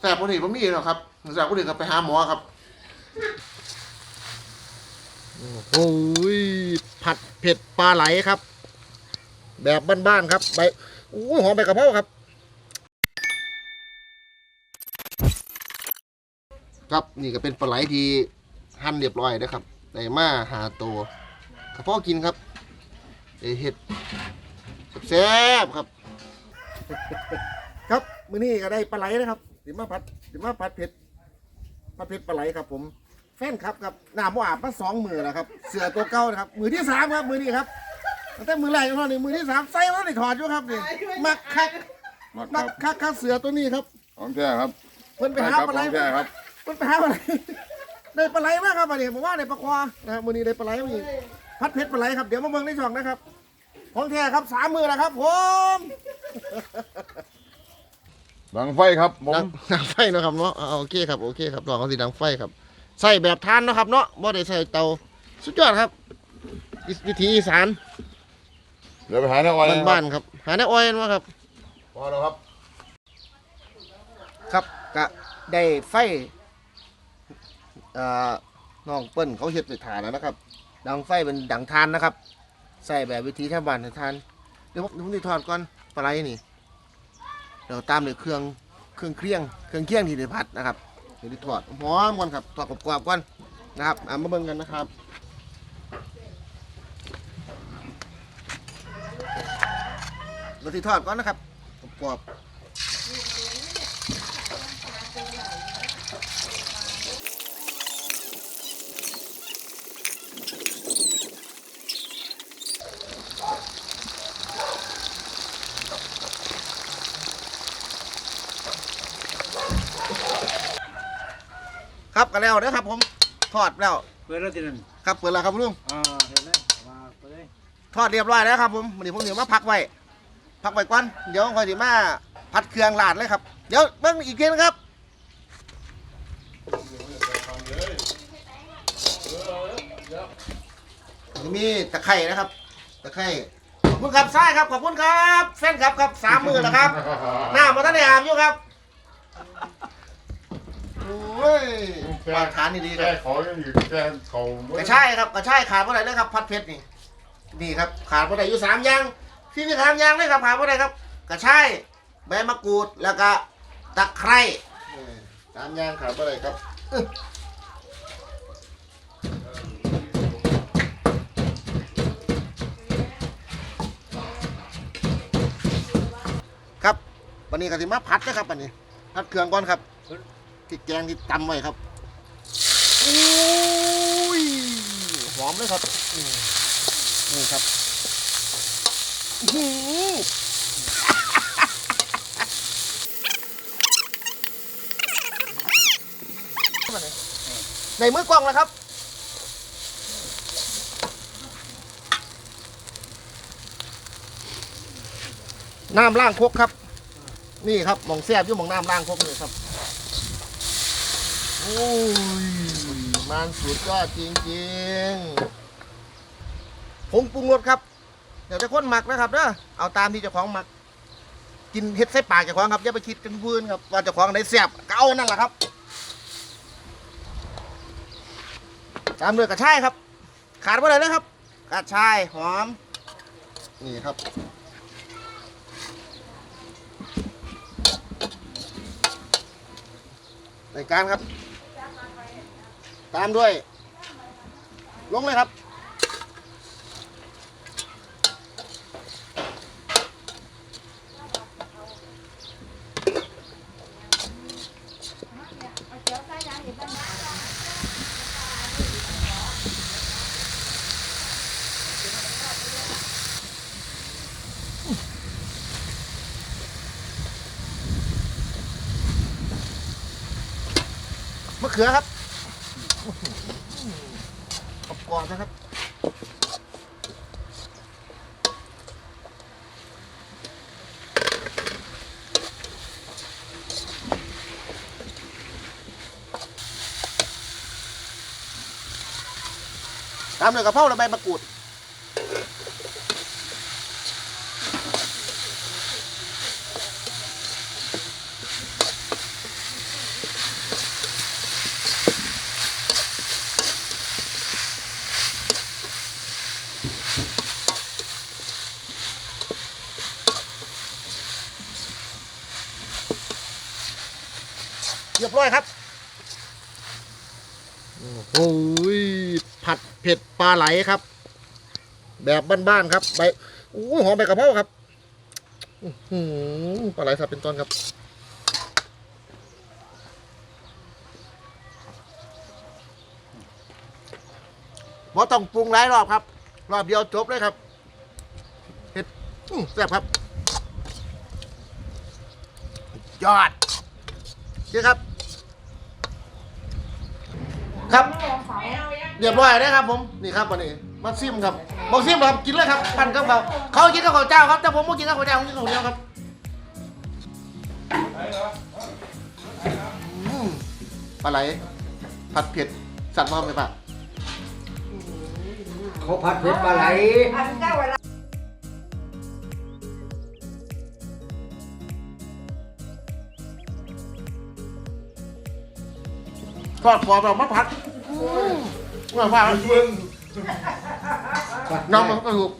แสบคนอื่นผมมีหรอกครับแสบคนอื่นก็ไปหาหมอครับ โอ้ยผัดเผ็ดปลาไหลครับ แบบบ้านๆครับใบโอ้ยหอมใบกะเพราครับ ครับนี่ก็เป็นปลาไหลที่หั่นเรียบร้อยนะครับได้มาหาตัวกระเพาะกินครับได้เห็ดแซ่บๆครับ ครับ มื้อนี้ก็ได้ปลาไหลนะครับสิมาผัดสิมาผัดเผ็ดผัดเผ็ดปลาไหลครับ ผม แฟนครับครับหน้าบ่อาบมาสองมือแล้วครับ เสือตัวเก่านะครับ มือที่สามครับ มือนี้ครับตั้งแต่มือแรกจนตอนนี้มือที่สามใส่แล้วได้ถอดอยู่ครับนี่มักคักมักคมัรักบคักคักเสือตัวนี้ครับของแท้ครับเพิ่นไปหาครับปลาไหลของแท้ครับเพิ่นไปหาปลาไหลได้ปลาไหลมากครับอันนี้ผมว่าได้ปลาควานะครับมือนี้ได้ปลาไหลมาอีกพัดเผ็ดปลาไหลครับเดี๋ยวมาเบิ่งในช่องนะครับของแท้ครับสามมือแล้วครับ ผม ดังไฟครับผมดังดังไฟเนาะครับเนาะอ่าโอเคครับโอเคครับลองเอาสิดังไฟครับใส่แบบทานเนาะครับเนาะบ่ได้ใส่เตาสุดยอดครับวิวิธีอีสานเดี๋ยวไปหาน้าอ้อยนะคบ้ารับนๆครับ หาในอ้อยมาครับ พอแล้วครับ ครับกะได้ไฟเอ่อน้องเปิ้ลเขาเฮ็ดไปฐานแล้วนะครับ ดังไฟเป็นดังทานนะครับ ใส่แบบวิธีแทบบ้านทานเดี๋ยวผมเดี๋ยวผมจะทอดก่อนปลาไหลนี่ เดี๋ยวตามด้วยเครื่องเครื่องเครียงเครื่องเคียงที่ได้ผัดนะครับเดี๋ยวจะทอดหอมก่อนครับทอดกรอบๆก่อนนะครับอ่ามาเบิ่งกันนะครับเราที่ทอดก่อนนะครับกรอบๆ ครับกันแล้วนะครับ ผมทอดแล้วเปิดแล้วทีนั้นครับเปิดแล้วครับลุงอ่าเห็นเลยมาเปิดเลยทอดเรียบร้อยแล้วครับ ผมวันนี้ผมเดี๋ยวมาพักไว้พักไว้ก่อนเดี๋ยวคอยสิมาผัดเครื่องลาดเลยครับ เดี๋ยวเบิ่งอีกทีนะครับนี่มีตะไคร่นะครับ ตะไคร่ขอบคุณครับใช่ครับขอบคุณครับแฟนครับครับสามมือแล้วครับ หน้ามาตั้งแต่อาบอยู่ครับโอ้ย ปากฐานนี่ดีคแค่รับขอยังอยู่แค่เขากระชายครับกระชายขาดเมื่อไหร่เลยครับพัดเพชรนี่นี่ครับขาดเมื่อไหร่อยู่สามอย่างที่นี่สามอย่างเลยครับขาดเมื่อไหร่ครับกระชายใบมะกรูดแล้วก็ตะไคร้นี่สามอย่างขาดเมื่อไหร่ครับอึ๊ะครับวันนี้ก็สิมาพัดนะครับวันนี้พัดเครื่องก่อนครับที่แกงที่ตำไว้ครับ อุ้ยหอมเลยครับอืมนี่ครับอื้อหือในมือกล้องแล้วครับน้ำล้างครกครับ นี่ครับหมองแซบอยู่หมองน้ำล้างครกเลยครับโอ้ย มันสุดยอดจริงๆผงปรุงรสครับ เดี๋ยวจะค้นหมักนะครับเด้อเอาตามที่เจ้าของหมัก กินเห็ดใส่ปากเจ้าของครับอย่าไปคิดกันพื้นครับว่าเจ้าของไหนแซ่บก็เอานั่นแหละครับ ตามด้วยกระชายครับ ขาดไปเลยนะครับกระชายหอม นี่ครับในการครับ ตามด้วย ลงเลยครับ มะเขือครับ กรอบกรอบนะครับตามด้วยกระเพราและใบมะกรูด เรียบร้อยครับโอ้ยผัดเผ็ดปลาไหลครับ แบบบ้านๆครับใบโอ้หอมใบกระเพราครับอือหือปลาไหลสับเป็นตอนครับบ่ต้องปรุงหลายรอบครับ รอบเดียวจบเลยครับเห็ดแซ่บครับ ยอดนี่ครับ ครับ เรียบร้อยนะครับผม นี่ครับวันนี้มาซิมครับบอกซิมครับ กินเลยครับ ปั่นกับเขาเขากินกับข้าวเจ้าครับ แต่ผมไม่กินกับข้าวเจ้าผมกินข้าวเหนียวครับอืมปลาไหลผัดเผ็ด สัตว์มาไหมปะเขาผัดเผ็ดปลาไหล อันเจ้าเวลา ทอดกรอบแบบมะพัดว่าว่าน้องมันก็ถูก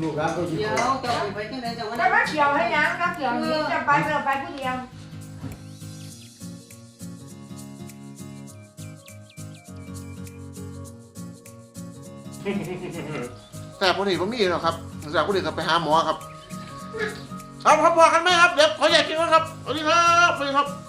ลูกหลานก็สิเดี๋ยวเจ้าไปจังได๋เจ้าว่าจะมาเกี่ยวให้ยังก็เกี่ยวนี้จะไปเดินไปผู้เดียวแต่คนนี้ผมมีหรอกครับแต่คนนี้ก็ไปหาหมอครับเอาครับพอกันไหมครับเดี๋ยวขออยากกินก่อนครับสวัสดีครับสวัสดีครับ